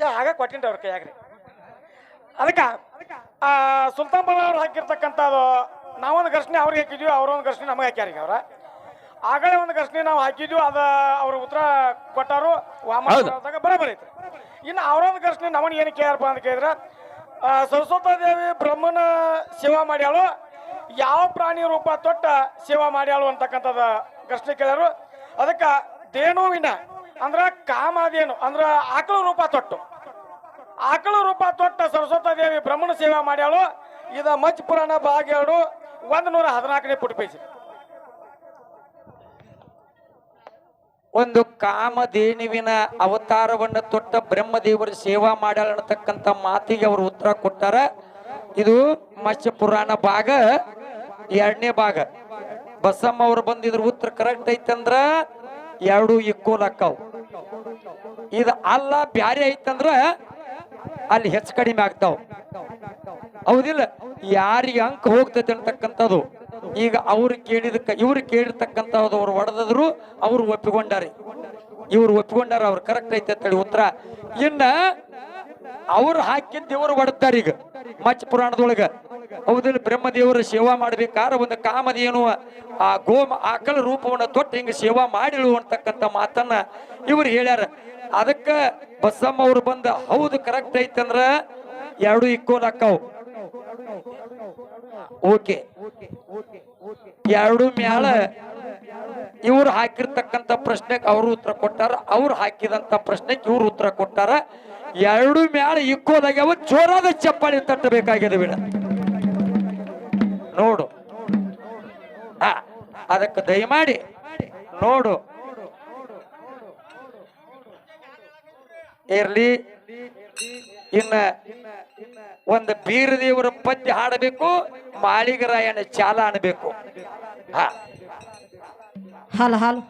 ಯಾ ಆಗ ಕೊಟ್ಟಿನ್ರಿ ಅವ್ರ ಕೈಯಾಗ್ರಿ. ಅದಕ್ಕೆ ಆ ಸುಲ್ತಾನ್ ಬಲ ಅವ್ರು ಹಾಕಿರ್ತಕ್ಕಂಥದ್ದು ನಾವೊಂದು ಘರ್ಷಣೆ ಅವ್ರಿಗೆ ಹಾಕಿದ್ವಿ ಅವ್ರೊಂದು ಘರ್ಷಣೆ ನಮಗೆ ಹಾಕ್ಯಾರೀಗ ಅವ್ರ. ಆಗಲೇ ಒಂದು ಘರ್ಷಣೆ ನಾವು ಹಾಕಿದ್ವಿ ಅದ ಅವ್ರ ಉತ್ತರ ಕೊಟ್ಟಾರು ವಾಮದಾಗ ಬರೋಬರ್ ಐತ್ರಿ. ಇನ್ನು ಅವ್ರೊಂದು ಘರ್ಷಣೆ ನಮ್ಮನ್ನ ಏನು ಕೇಳಪ್ಪ ಅಂತ ಕೇಳಿದ್ರೆ ಸರಸ್ವತ ಸರಸ್ವತಾ ದೇವಿ ಬ್ರಹ್ಮನ ಸೇವಾ ಮಾಡ್ಯಾಳು ಯಾವ ಪ್ರಾಣಿ ರೂಪ ತೊಟ್ಟ ಸೇವಾ ಮಾಡ್ಯಾಳು ಅಂತಕ್ಕಂಥದ್ದು ಘರ್ಷಣೆ ಕೇಳ್ಯಾರು. ಅದಕ್ಕೆ ದೇಣುವಿನ ಅಂದ್ರ ಕಾಮಾದೇನು ಅಂದ್ರ ಆಕಳ ರೂಪ ತೊಟ್ಟು. ಆಕಳ ರೂಪ ತೊಟ್ಟ ಸರಸ್ವತಾ ದೇವಿ ಬ್ರಹ್ಮಣ ಸೇವಾ ಮಾಡ್ಯಾಳು. ಇದ ಮಚ್ ಪುರಾಣ ಭಾಗ ಎರಡು ಒಂದ್ ನೂರ ಹದಿನಾಲ್ಕನೇ ಪುಟ್ ಪೇಜ್ ಒಂದು ಕಾಮಧೇನುವಿನ ಅವತಾರವನ್ನು ತೊಟ್ಟ ಬ್ರಹ್ಮದೇವರ ಸೇವಾ ಮಾಡ್ಯಾಳ ಅನ್ನತಕ್ಕಂಥ ಮಾತಿಗೆ ಅವರು ಉತ್ತರ ಕೊಟ್ಟಾರ. ಇದು ಮತ್ಸ್ಯ ಪುರಾಣ ಭಾಗ ಎರಡನೇ ಭಾಗ. ಬಸಮ್ಮ ಅವ್ರು ಬಂದಿದ್ರ ಉತ್ತರ ಕರೆಕ್ಟ್ ಐತಂದ್ರ ಎರಡು ಇಕ್ಕೋಲ್ ಅಕ್ಕಾವ್. ಇದು ಅಲ್ಲ, ಬ್ಯಾರೆ ಐತಂದ್ರ ಅಲ್ಲಿ ಹೆಚ್ಚು ಕಡಿಮೆ ಆಗ್ತಾವ. ಹೌದಿಲ್ಲ? ಯಾರಿಗೆ ಅಂಕ ಹೋಗ್ತೈತೆ ಅಂತಕ್ಕಂಥದ್ದು. ಈಗ ಅವ್ರು ಕೇಳಿದಕ್ಕ, ಇವ್ರು ಕೇಳಿರ್ತಕ್ಕಂಥದ್ದು ಅವ್ರು ಹೊಡೆದ್ರು ಅವ್ರು ಒಪ್ಪಿಕೊಂಡಾರೆ. ಇವ್ರು ಒಪ್ಪಿಕೊಂಡಾರ, ಅವ್ರು ಕರೆಕ್ಟ್ ಐತೆ ಅಂತೇಳಿ ಉತ್ತರ. ಇನ್ನ ಅವ್ರು ಹಾಕಿದ್ದ ಇವ್ರು ಈಗ ಮಚ್ ಪುರಾಣದೊಳಗ ಹೌದಿಲ್ಲ, ಬ್ರಹ್ಮದೇವರ ಸೇವಾ ಮಾಡ್ಬೇಕಾದ್ರೆ ಒಂದು ಕಾಮಧೇನು, ಆ ಗೋಮ, ಆಕಳ ರೂಪವನ್ನು ತೊಟ್ಟು ಹಿಂಗೆ ಸೇವಾ ಮಾಡಿಳು ಅಂತಕ್ಕಂಥ ಮಾತನ್ನ ಇವ್ರು ಹೇಳ್ಯಾರ. ಅದಕ್ಕ ಬಸಮ್ಮ ಅವ್ರು ಬಂದ, ಹೌದು ಕರೆಕ್ಟ್ ಐತಂದ್ರ ಎರಡು ಇಕ್ಕೋಲ್ ಅಕ್ಕಾವ್ ಓಕೆ. ಎರಡು ಮ್ಯಾಲ ಇವ್ರು ಹಾಕಿರ್ತಕ್ಕಂಥ ಪ್ರಶ್ನೆಗೆ ಅವರು ಉತ್ತರ ಕೊಟ್ಟಾರ. ಅವ್ರು ಹಾಕಿದಂತ ಪ್ರಶ್ನೆಗೆ ಇವ್ರು ಉತ್ತರ ಕೊಟ್ಟಾರ. ಎರಡು ಮ್ಯಾಲ ಇಕ್ಕೋದಾಗ್ಯಾವ ಜೋರಾದ ಚಪ್ಪಾಳಿ ತಟ್ಟಬೇಕಾಗಿದೆ ಬಿಡ. ನೋಡು. ಅದಕ್ಕೆ ದಯಮಾಡಿ ನೋಡು. ಇರ್ಲಿ. ಇನ್ನ ಒಂದು ಬೀರ ದೇವರ ಪದ್ಯ ಹಾಡಬೇಕು ಮಾಳಿಗರಾಯನ ಚಾಲ ಅನ್ಬೇಕು. ಹಾಲು ಹಾಲು.